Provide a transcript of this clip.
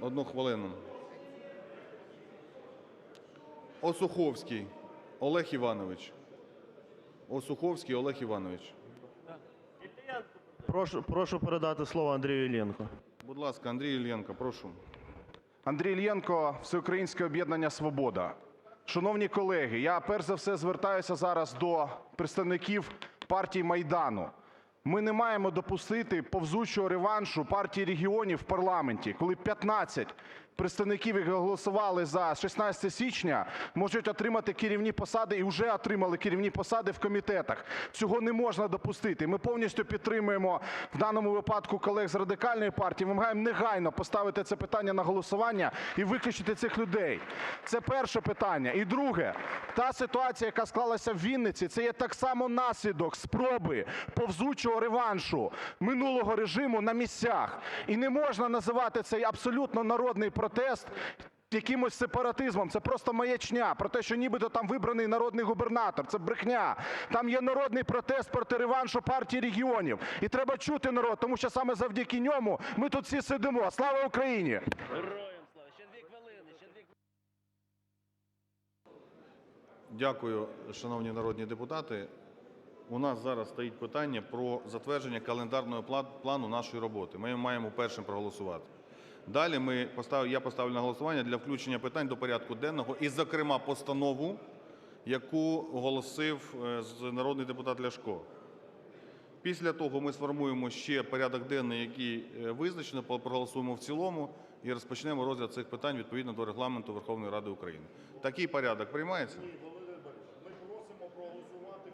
Одну хвилину. Осуховський Олег Іванович. Осуховський Олег Іванович. Прошу, прошу передати слово Андрію Іллєнку. Будь ласка, Андрій Іллєнко, прошу. Андрій Іллєнко, Всеукраїнське об'єднання "Свобода". Шановні колеги, я перш за все звертаюся зараз до представників партії Майдану. Ми не маємо допустити повзучого реваншу Партії регіонів в парламенті, коли 15 представників, які голосували за 16 січня, можуть отримати керівні посади і вже отримали керівні посади в комітетах. Цього не можна допустити. Ми повністю підтримуємо в даному випадку колег з Радикальної партії. Вимагаємо негайно поставити це питання на голосування і виключити цих людей. Це перше питання. І друге. Та ситуація, яка склалася в Вінниці, це є так само наслідок спроби повзучого реваншу минулого режиму на місцях. І не можна називати цей абсолютно народний протест якимось сепаратизмом. Це просто маячня про те, що нібито там вибраний народний губернатор. Це брехня. Там є народний протест проти реваншу Партії регіонів. І треба чути народ, тому що саме завдяки ньому ми тут всі сидимо. Слава Україні! Дякую, шановні народні депутати. У нас зараз стоїть питання про затвердження календарного плану нашої роботи. Ми маємо першим проголосувати. Далі ми постав- я поставлю на голосування для включення питань до порядку денного і, зокрема, постанову, яку оголосив е, народний депутат Ляшко. Після того ми сформуємо ще порядок денний, який е, визначено, проголосуємо в цілому і розпочнемо розгляд цих питань відповідно до Регламенту Верховної Ради України. Такий порядок приймається?